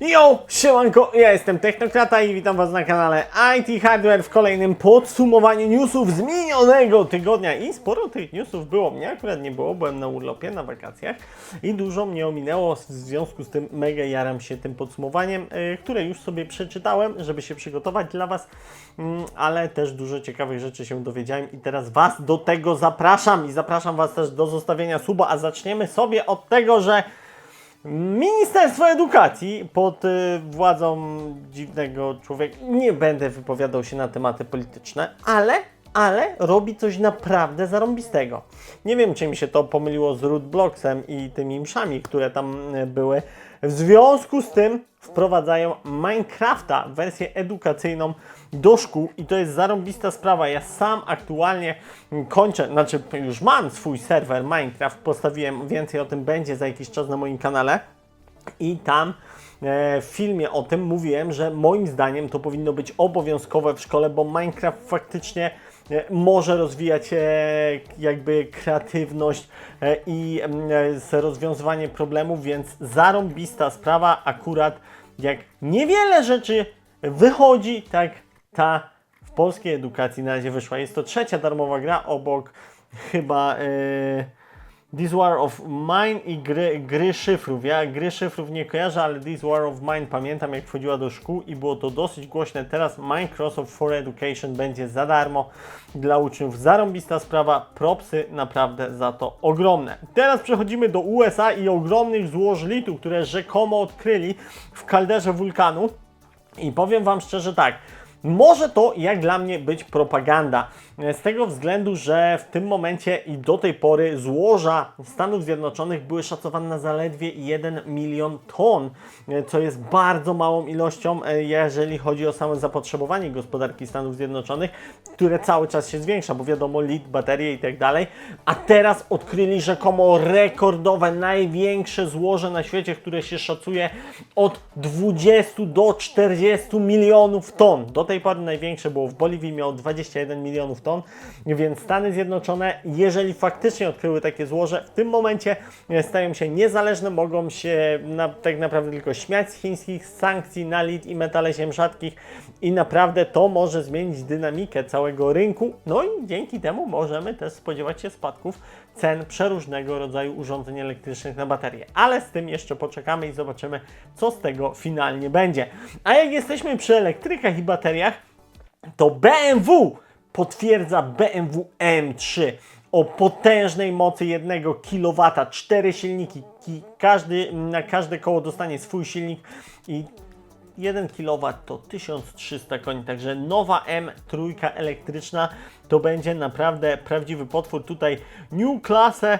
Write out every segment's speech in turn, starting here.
Yo, siemanko, ja jestem Technokrata i witam Was na kanale IT Hardware w kolejnym podsumowaniu newsów z minionego tygodnia. I sporo tych newsów było, mnie akurat nie było, byłem na urlopie, na wakacjach i dużo mnie ominęło, w związku z tym mega jaram się tym podsumowaniem, yy, które już sobie przeczytałem, żeby się przygotować dla Was, mm, ale też dużo ciekawych rzeczy się dowiedziałem i teraz Was do tego zapraszam i zapraszam Was też do zostawienia suba, a zaczniemy sobie od tego, że Ministerstwo Edukacji pod y, władzą dziwnego człowieka, nie będę wypowiadał się na tematy polityczne, ale, ale robi coś naprawdę zarąbistego. Nie wiem, czy mi się to pomyliło z Rootblocksem i tymi mszami, które tam y, były. W związku z tym wprowadzają Minecrafta, wersję edukacyjną do szkół i to jest zarąbista sprawa. Ja sam aktualnie kończę, znaczy już mam swój serwer Minecraft, postawiłem, więcej o tym będzie za jakiś czas na moim kanale i tam e, w filmie o tym mówiłem, że moim zdaniem to powinno być obowiązkowe w szkole, bo Minecraft faktycznie e, może rozwijać e, jakby kreatywność i rozwiązywanie problemów, więc zarąbista sprawa akurat jak niewiele rzeczy wychodzi, tak ta w polskiej edukacji na razie wyszła. Jest to trzecia darmowa gra obok chyba e, This War of Mine i gry, gry szyfrów. Ja gry szyfrów nie kojarzę, ale This War of Mine pamiętam jak wchodziła do szkół i było to dosyć głośne. Teraz Microsoft for Education będzie za darmo dla uczniów. Zarąbista sprawa, propsy naprawdę za to ogromne. Teraz przechodzimy do USA i ogromnych złoż litu, które rzekomo odkryli w kalderze wulkanu. I powiem Wam szczerze tak, może to jak dla mnie być propaganda. Z tego względu, że w tym momencie i do tej pory złoża Stanów Zjednoczonych były szacowane na zaledwie 1 milion ton, co jest bardzo małą ilością, e, jeżeli chodzi o samo zapotrzebowanie gospodarki Stanów Zjednoczonych, które cały czas się zwiększa, bo wiadomo, lit, baterie i tak dalej. A teraz odkryli rzekomo rekordowe, największe złoże na świecie, które się szacuje od 20 do 40 milionów ton. Do tej pory największe było w Boliwii, miało 21 milionów ton, więc Stany Zjednoczone, jeżeli faktycznie odkryły takie złoże, w tym momencie e, stają się niezależne, mogą się na, tak naprawdę tylko śmiać z chińskich sankcji na lit i metale ziem rzadkich i naprawdę to może zmienić dynamikę całego rynku, no i dzięki temu możemy też spodziewać się spadków cen przeróżnego rodzaju urządzeń elektrycznych na baterie. Ale z tym jeszcze poczekamy i zobaczymy, co z tego finalnie będzie. A jak jesteśmy przy elektrykach i bateriach, to BMW potwierdza BMW M3 o potężnej mocy 1 kW, 4 silniki, Ki- każdy, na każde koło dostanie swój silnik i 1 kW to 1300 koni, także nowa M3 elektryczna to będzie naprawdę prawdziwy potwór. Tutaj New Class e,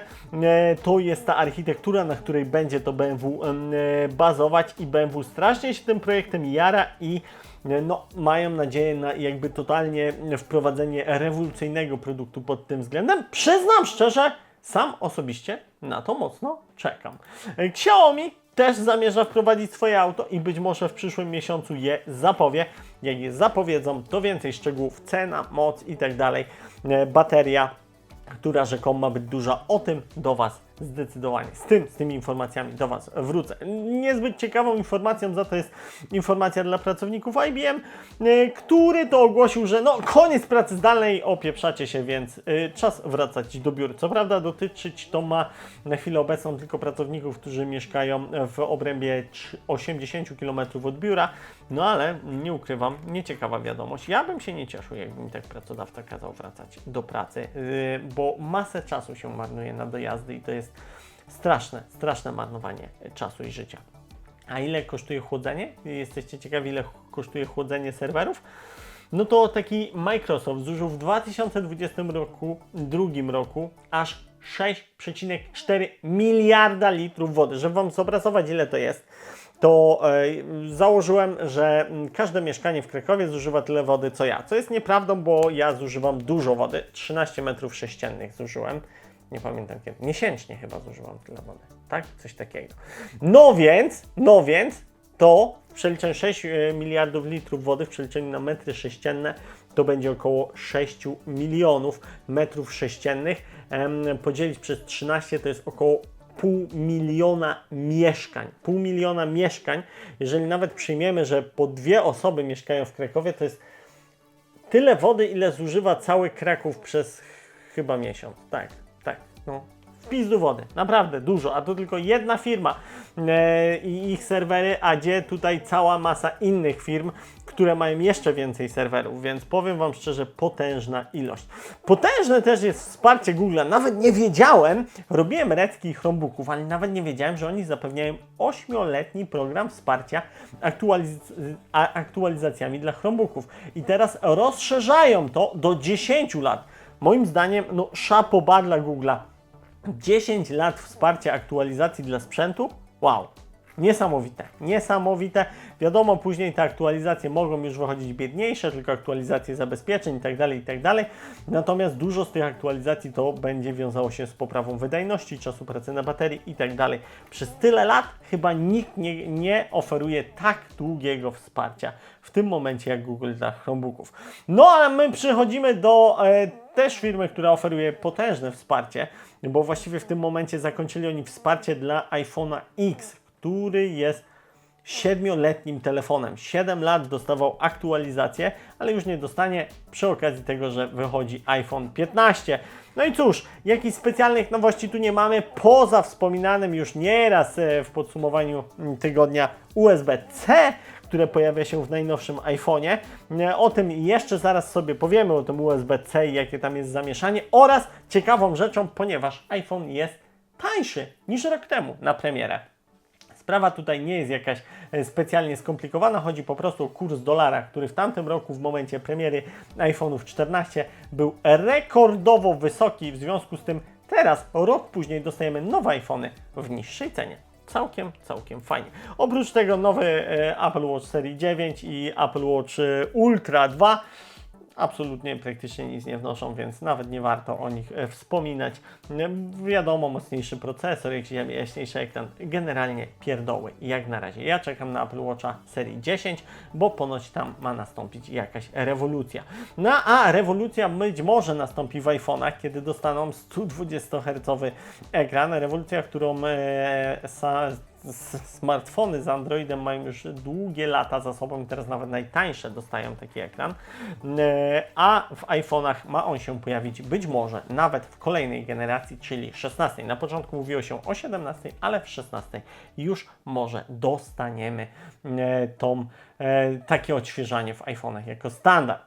to jest ta architektura, na której będzie to BMW e, bazować i BMW strasznie się tym projektem jara i e, no, mają nadzieję na jakby totalnie wprowadzenie rewolucyjnego produktu pod tym względem. Przyznam szczerze, sam osobiście na to mocno czekam. Xiaomi też zamierza wprowadzić swoje auto i być może w przyszłym miesiącu je zapowie. Jak je zapowiedzą, to więcej szczegółów, cena, moc i tak dalej. E, Bateria, która rzekomo ma być duża, o tym do Was zdecydowanie. Z tym, z tymi informacjami do Was wrócę. Niezbyt ciekawą informacją za to jest informacja dla pracowników IBM, e, który to ogłosił, że no koniec pracy zdalnej, opieprzacie się, więc e, czas wracać do biur. Co prawda dotyczyć to ma na chwilę obecną tylko pracowników, którzy mieszkają w obrębie trz- 80 km od biura, no ale nie ukrywam, nieciekawa wiadomość. Ja bym się nie cieszył, jakby mi tak pracodawca kazał wracać do pracy, yy, bo masę czasu się marnuje na dojazdy i to jest straszne, straszne marnowanie czasu i życia. A ile kosztuje chłodzenie? Jesteście ciekawi, ile kosztuje chłodzenie serwerów? No to taki Microsoft zużył w 2020 roku, drugim roku, aż 6,4 miliarda litrów wody. Żeby Wam zobrazować, ile to jest, to e, założyłem, że mm, każde mieszkanie w Krakowie zużywa tyle wody co ja. Co jest nieprawdą, bo ja zużywam dużo wody. 13 metrów sześciennych zużyłem. Nie pamiętam kiedy. Miesięcznie chyba zużywam tyle wody. Tak? Coś takiego. No więc, no więc, to w przeliczeniu 6 e, miliardów litrów wody, w przeliczeniu na metry sześcienne, to będzie około 6 milionów metrów sześciennych. Podzielić przez 13 to jest około pół miliona mieszkań. Pół miliona mieszkań, jeżeli nawet przyjmiemy, że po dwie osoby mieszkają w Krakowie, to jest tyle wody, ile zużywa cały Kraków przez chyba miesiąc. Tak. No. Wpis do wody, naprawdę dużo, a to tylko jedna firma e, i ich serwery, a gdzie tutaj cała masa innych firm, które mają jeszcze więcej serwerów, więc powiem Wam szczerze, potężna ilość. Potężne też jest wsparcie Google'a. Nawet nie wiedziałem, robiłem recki Chromebooków, ale nawet nie wiedziałem, że oni zapewniają 8-letni program wsparcia aktualiz aktualizacjami dla Chromebooków. I teraz rozszerzają to do 10 lat. Moim zdaniem, no szapoba dla Google'a. 10 lat wsparcia aktualizacji dla sprzętu? Wow! Niesamowite, niesamowite. Wiadomo, później te aktualizacje mogą już wychodzić biedniejsze, tylko aktualizacje zabezpieczeń itd., itd. Natomiast dużo z tych aktualizacji to będzie wiązało się z poprawą wydajności, czasu pracy na baterii itd. Przez tyle lat chyba nikt nie, nie oferuje tak długiego wsparcia w tym momencie jak Google dla Chromebooków. No ale my przechodzimy do e, też firmy, która oferuje potężne wsparcie, bo właściwie w tym momencie zakończyli oni wsparcie dla iPhone'a X, który jest siedmioletnim telefonem. 7 lat dostawał aktualizację, ale już nie dostanie przy okazji tego, że wychodzi iPhone 15. No i cóż, jakichś specjalnych nowości tu nie mamy, poza wspominanym już nieraz e, w podsumowaniu tygodnia USB-C, które pojawia się w najnowszym iPhone'ie. E, O tym jeszcze zaraz sobie powiemy, o tym USB-C i jakie tam jest zamieszanie oraz ciekawą rzeczą, ponieważ iPhone jest tańszy niż rok temu na premierę. Sprawa tutaj nie jest jakaś e, specjalnie skomplikowana, chodzi po prostu o kurs dolara, który w tamtym roku w momencie premiery iPhone'ów 14 był rekordowo wysoki, w związku z tym teraz, rok później dostajemy nowe iPhony w niższej cenie. Całkiem, całkiem fajnie. Oprócz tego nowy e, Apple Watch serii 9 i Apple Watch e, Ultra 2 absolutnie praktycznie nic nie wnoszą, więc nawet nie warto o nich e, wspominać. E, Wiadomo, mocniejszy procesor, jaśniejszy ekran, generalnie pierdoły jak na razie. Ja czekam na Apple Watcha serii 10, bo ponoć tam ma nastąpić jakaś rewolucja. No a rewolucja być może nastąpi w iPhone'ach, kiedy dostaną 120 Hz ekran. Rewolucja, którą e, sa, smartfony z Androidem mają już długie lata za sobą i teraz nawet najtańsze dostają taki ekran. E, A w iPhone'ach ma on się pojawić być może nawet w kolejnej generacji, czyli 16. Na początku mówiło się o 17, ale w 16 już może dostaniemy e, tą, e, takie odświeżanie w iPhone'ach jako standard.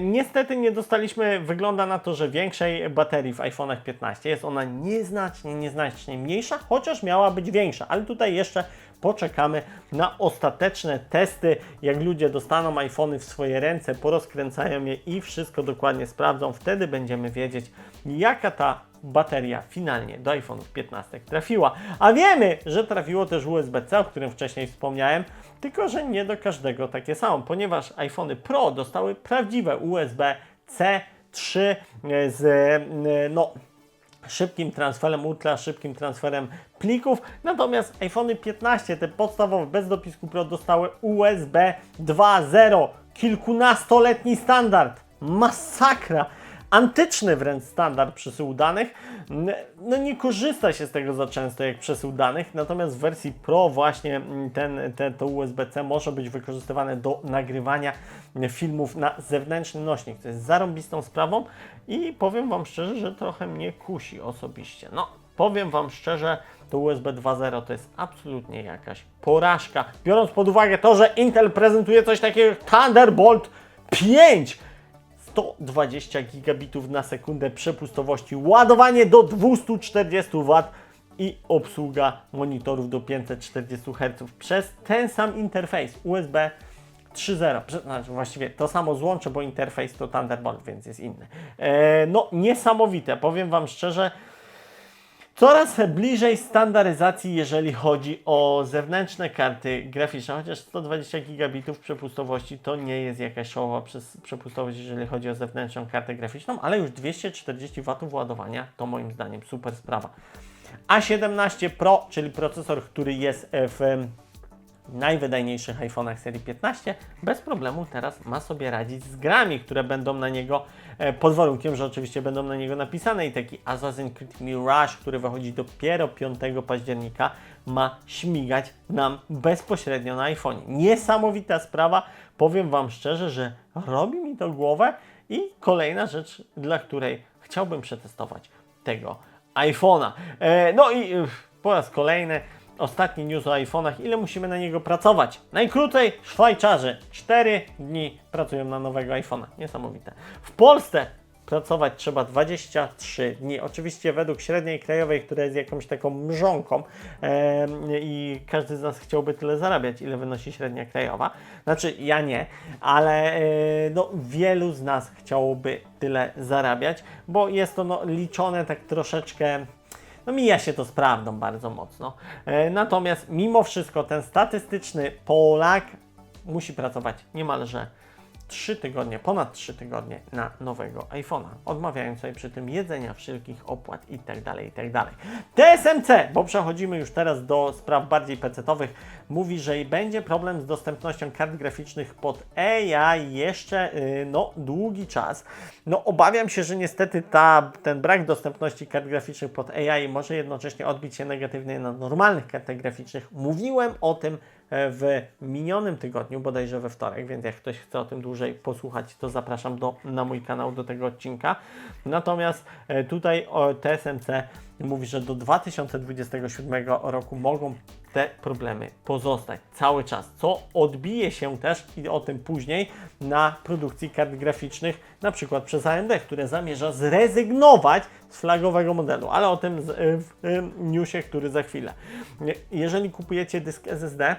Niestety nie dostaliśmy, wygląda na to, że większej baterii w iPhone'ach 15. Jest ona nieznacznie, nieznacznie mniejsza, chociaż miała być większa, ale tutaj jeszcze poczekamy na ostateczne testy, jak ludzie dostaną iPhony w swoje ręce, porozkręcają je i wszystko dokładnie sprawdzą. Wtedy będziemy wiedzieć, jaka ta bateria finalnie do iPhone'ów 15 trafiła. A wiemy, że trafiło też USB-C, o którym wcześniej wspomniałem, tylko że nie do każdego takie samo, ponieważ iPhony Pro dostały prawdziwe USB-C 3 z e, no, szybkim transferem, ultra szybkim transferem plików. Natomiast iPhony 15, te podstawowe bez dopisku Pro dostały USB 2.0, kilkunastoletni standard. Masakra! Antyczny wręcz standard przesyłu danych. No nie korzysta się z tego za często jak przesył danych, natomiast w wersji Pro właśnie mm, ten, te, to USB-C może być wykorzystywane do nagrywania filmów na zewnętrzny nośnik, co jest zarąbistą sprawą i powiem Wam szczerze, że trochę mnie kusi osobiście. No, powiem Wam szczerze, to USB 2.0 to jest absolutnie jakaś porażka. Biorąc pod uwagę to, że Intel prezentuje coś takiego jak Thunderbolt 5, 120 gigabitów na sekundę przepustowości, ładowanie do 240 W i obsługa monitorów do 540 Hz przez ten sam interfejs USB 3.0. Prze- Znaczy właściwie to samo złącze, bo interfejs to Thunderbolt, więc jest inny. E, no niesamowite, powiem Wam szczerze, Coraz bliżej standaryzacji, jeżeli chodzi o zewnętrzne karty graficzne, chociaż 120 gigabitów przepustowości to nie jest jakaś przez przepustowość, jeżeli chodzi o zewnętrzną kartę graficzną, ale już 240 W ładowania to moim zdaniem super sprawa. A17 Pro, czyli procesor, który jest w najwydajniejszych iPhone'ach serii 15 bez problemu teraz ma sobie radzić z grami, które będą na niego, e, pod warunkiem, że oczywiście będą na niego napisane i taki Assassin's Creed Mirage, który wychodzi dopiero 5 października, ma śmigać nam bezpośrednio na iPhone. Niesamowita sprawa, powiem Wam szczerze, że robi mi to głowę i kolejna rzecz, dla której chciałbym przetestować tego iPhone'a. E, no i e, po raz kolejny ostatni news o iPhone'ach, ile musimy na niego pracować. Najkrócej Szwajcarzy 4 dni pracują na nowego iPhone'a. Niesamowite. W Polsce pracować trzeba 23 dni. Oczywiście według średniej krajowej, która jest jakąś taką mrzonką e, i każdy z nas chciałby tyle zarabiać, ile wynosi średnia krajowa. Znaczy ja nie, ale e, no, wielu z nas chciałoby tyle zarabiać, bo jest to no, liczone tak troszeczkę no mija się to z prawdą bardzo mocno. E, natomiast mimo wszystko ten statystyczny Polak musi pracować niemalże 3 tygodnie, ponad 3 tygodnie na nowego iPhone'a, odmawiając sobie przy tym jedzenia, wszelkich opłat itd. itd. TSMC, bo przechodzimy już teraz do spraw bardziej pecetowych, mówi, że będzie problem z dostępnością kart graficznych pod AI jeszcze yy, no, długi czas. No obawiam się, że niestety ta, ten brak dostępności kart graficznych pod AI może jednocześnie odbić się negatywnie na normalnych kartach graficznych. Mówiłem o tym w minionym tygodniu, bodajże we wtorek, więc jak ktoś chce o tym dłużej posłuchać, to zapraszam do, na mój kanał do tego odcinka. Natomiast e, tutaj TSMC mówi, że do 2027 roku mogą te problemy pozostać cały czas, co odbije się też i o tym później na produkcji kart graficznych, na przykład przez AMD, które zamierza zrezygnować z flagowego modelu, ale o tym w newsie, który za chwilę. Jeżeli kupujecie dysk SSD,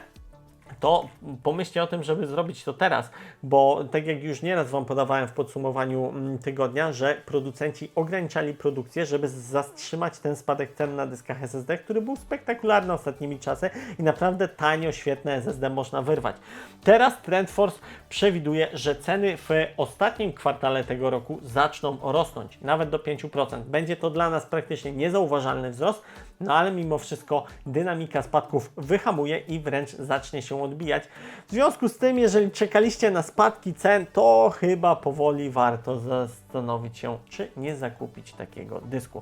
to pomyślcie o tym, żeby zrobić to teraz, bo tak jak już nieraz Wam podawałem w podsumowaniu mm, tygodnia, że producenci ograniczali produkcję, żeby zatrzymać ten spadek cen na dyskach SSD, który był spektakularny ostatnimi czasy i naprawdę tanio, świetne SSD można wyrwać. Teraz Trendforce przewiduje, że ceny w ostatnim kwartale tego roku zaczną rosnąć, nawet do 5%. Będzie to dla nas praktycznie niezauważalny wzrost, no ale mimo wszystko dynamika spadków wyhamuje i wręcz zacznie się odbijać. W związku z tym, jeżeli czekaliście na spadki cen, to chyba powoli warto zastanowić się, czy nie zakupić takiego dysku.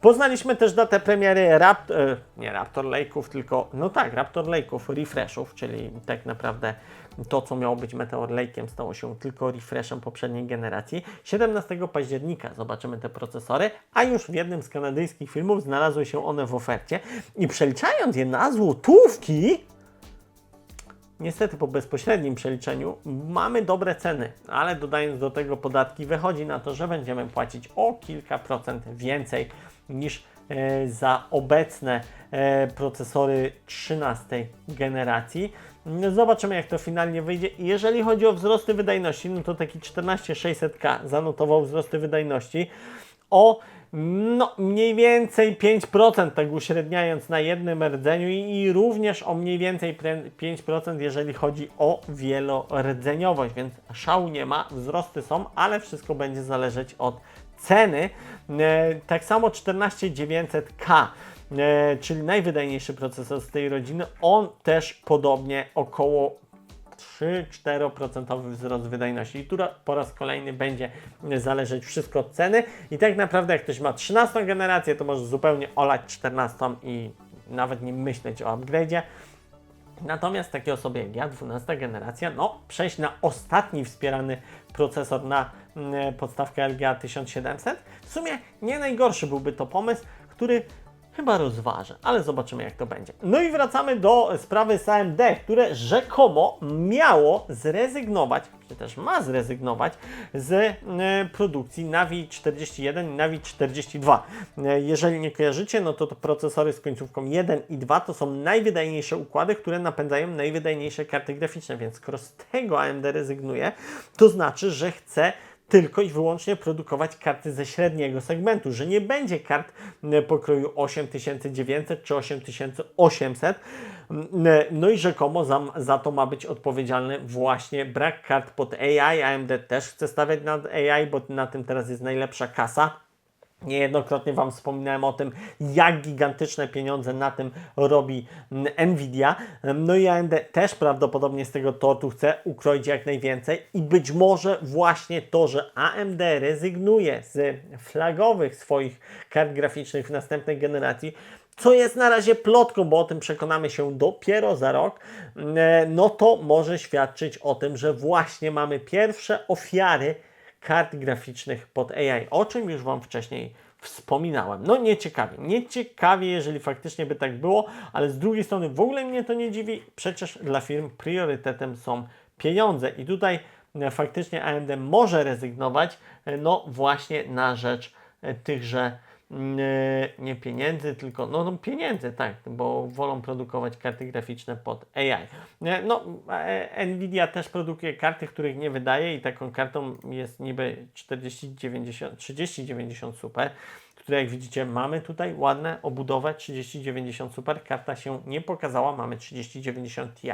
Poznaliśmy też datę premiery Raptor, nie Raptor Lake'ów, tylko, no tak, Raptor Lake'ów, refreshów, czyli tak naprawdę to, co miało być Meteor Lake'iem, stało się tylko refreshem poprzedniej generacji. 17 października zobaczymy te procesory, a już w jednym z kanadyjskich filmów znalazły się one w ofercie i przeliczając je na złotówki, Niestety po bezpośrednim przeliczeniu mamy dobre ceny, ale dodając do tego podatki, wychodzi na to, że będziemy płacić o kilka procent więcej niż e, za obecne e, procesory 13 generacji. Zobaczymy, jak to finalnie wyjdzie. Jeżeli chodzi o wzrosty wydajności, no to taki 14600K zanotował wzrosty wydajności o no, mniej więcej 5%, tak uśredniając na jednym rdzeniu i, również o mniej więcej 5%, jeżeli chodzi o wielordzeniowość, więc szału nie ma, wzrosty są, ale wszystko będzie zależeć od ceny. E, tak samo 14900K e, czyli najwydajniejszy procesor z tej rodziny, on też podobnie około 3-4% wzrost wydajności. I tu po raz kolejny będzie zależeć wszystko od ceny. I tak naprawdę, jak ktoś ma 13 generację, to może zupełnie olać 14 i nawet nie myśleć o upgrade'zie. Natomiast takie osoby jak ja, 12 generacja, no przejść na ostatni wspierany procesor na mm, podstawkę LGA 1700, w sumie nie najgorszy byłby to pomysł, który Chyba rozważę, ale zobaczymy jak to będzie. No i wracamy do sprawy AMD, które rzekomo miało zrezygnować, czy też ma zrezygnować z e, produkcji Navi 41 i Navi 42. E, jeżeli nie kojarzycie, no to, to procesory z końcówką 1 i 2 to są najwydajniejsze układy, które napędzają najwydajniejsze karty graficzne, więc skoro z tego AMD rezygnuje, to znaczy, że chce tylko i wyłącznie produkować karty ze średniego segmentu, że nie będzie kart pokroju 8900 czy 8800. No i rzekomo za, za to ma być odpowiedzialny właśnie brak kart pod AI. AMD też chce stawiać na AI, bo na tym teraz jest najlepsza kasa. Niejednokrotnie Wam wspominałem o tym, jak gigantyczne pieniądze na tym robi mm, Nvidia. No i AMD też prawdopodobnie z tego tortu chce ukroić jak najwięcej i być może właśnie to, że AMD rezygnuje z flagowych swoich kart graficznych w następnej generacji, co jest na razie plotką, bo o tym przekonamy się dopiero za rok, mm, no to może świadczyć o tym, że właśnie mamy pierwsze ofiary kart graficznych pod AI, o czym już Wam wcześniej wspominałem. No nieciekawie, nieciekawie, jeżeli faktycznie by tak było, ale z drugiej strony w ogóle mnie to nie dziwi, przecież dla firm priorytetem są pieniądze. I tutaj e, faktycznie AMD może rezygnować, e, no właśnie na rzecz e, tychże nie pieniędzy, tylko no, no pieniędzy, tak, bo wolą produkować karty graficzne pod AI. No, e, Nvidia też produkuje karty, których nie wydaje i taką kartą jest niby 4090, 3090 Super, które jak widzicie mamy tutaj ładne obudowę 3090 Super, karta się nie pokazała, mamy 3090 Ti.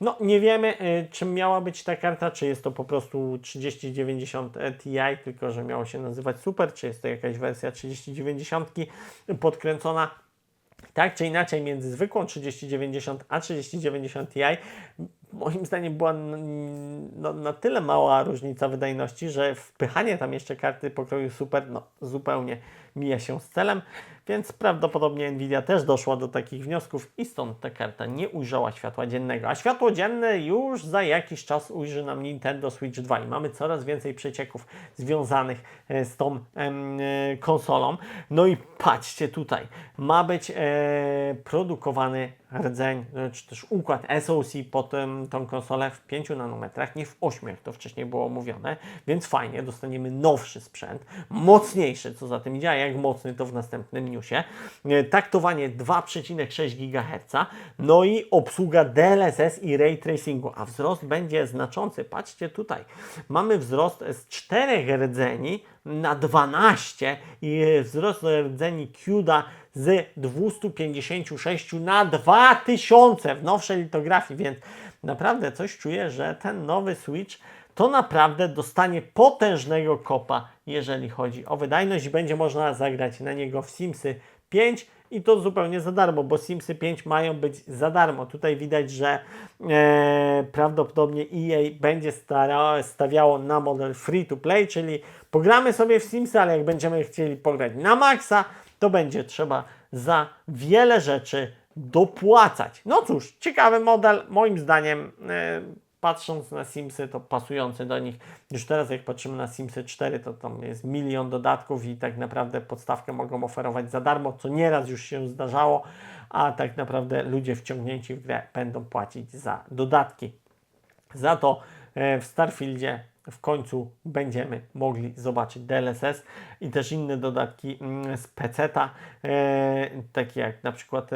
No nie wiemy y, czym miała być ta karta, czy jest to po prostu 3090 Ti, tylko że miało się nazywać Super, czy jest to jakaś wersja 3090 podkręcona. Tak czy inaczej, między zwykłą 3090 a 3090 Ti, moim zdaniem była no, na tyle mała różnica wydajności, że wpychanie tam jeszcze karty pokroju super, no zupełnie mija się z celem, więc prawdopodobnie Nvidia też doszła do takich wniosków i stąd ta karta nie ujrzała światła dziennego. A światło dzienne już za jakiś czas ujrzy nam Nintendo Switch 2 i mamy coraz więcej przecieków związanych e, z tą em, e, konsolą. No i patrzcie tutaj, ma być e, produkowany rdzeń, czy też układ SoC pod em, tą konsolę w 5 nanometrach, nie w 8, jak to wcześniej było mówione, więc fajnie, dostaniemy nowszy sprzęt, mocniejszy, co za tym idzie, jak mocny to w następnym newsie. E, Taktowanie 2,6 GHz, no i obsługa DLSS i Ray Tracingu, a wzrost będzie znaczący. Patrzcie tutaj, mamy wzrost z 4 rdzeni na 12 i wzrost rdzeni CUDA z 256 na 2000 w nowszej litografii, więc naprawdę coś czuję, że ten nowy Switch to naprawdę dostanie potężnego kopa, jeżeli chodzi o wydajność będzie można zagrać na niego w Simsy 5 i to zupełnie za darmo, bo Simsy 5 mają być za darmo. Tutaj widać, że e, prawdopodobnie EA będzie stawiało na model free to play, czyli pogramy sobie w Simsy, ale jak będziemy chcieli pograć na maksa, to będzie trzeba za wiele rzeczy dopłacać. No cóż, ciekawy model, moim zdaniem. E, patrząc na Simsy, to pasujący do nich. Już teraz, jak patrzymy na Simsy 4, to tam jest milion dodatków i tak naprawdę podstawkę mogą oferować za darmo, co nieraz już się zdarzało, a tak naprawdę ludzie wciągnięci w grę będą płacić za dodatki. Za to e, w Starfieldzie w końcu będziemy mogli zobaczyć DLSS i też inne dodatki mm, z PC-ta, e, takie jak na przykład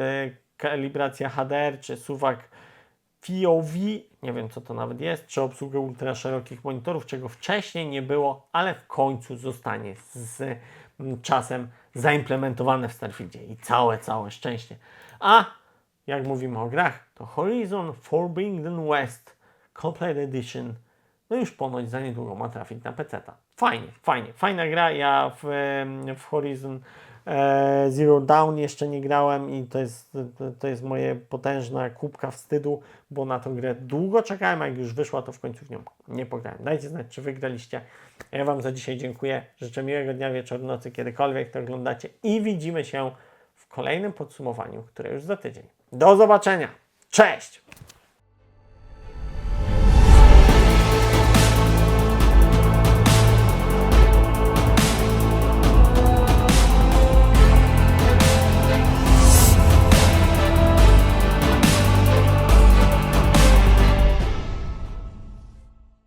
kalibracja HDR czy suwak FOV, nie wiem co to nawet jest, czy obsługę ultra szerokich monitorów, czego wcześniej nie było, ale w końcu zostanie z mm, czasem zaimplementowane w Starfieldzie i całe, całe szczęście. A jak mówimy o grach, to Horizon Forbidden West Complete Edition no już ponoć za niedługo ma trafić na PC. Fajnie, fajnie, fajna gra. Ja w, em, w Horizon Zero Dawn jeszcze nie grałem i to jest, to, jest moje potężna kubka wstydu, bo na tą grę długo czekałem, a jak już wyszła, to w końcu w nią nie pograłem. Dajcie znać, czy wygraliście. Ja Wam za dzisiaj dziękuję. Życzę miłego dnia, wieczoru, nocy, kiedykolwiek to oglądacie i widzimy się w kolejnym podsumowaniu, które już za tydzień. Do zobaczenia. Cześć!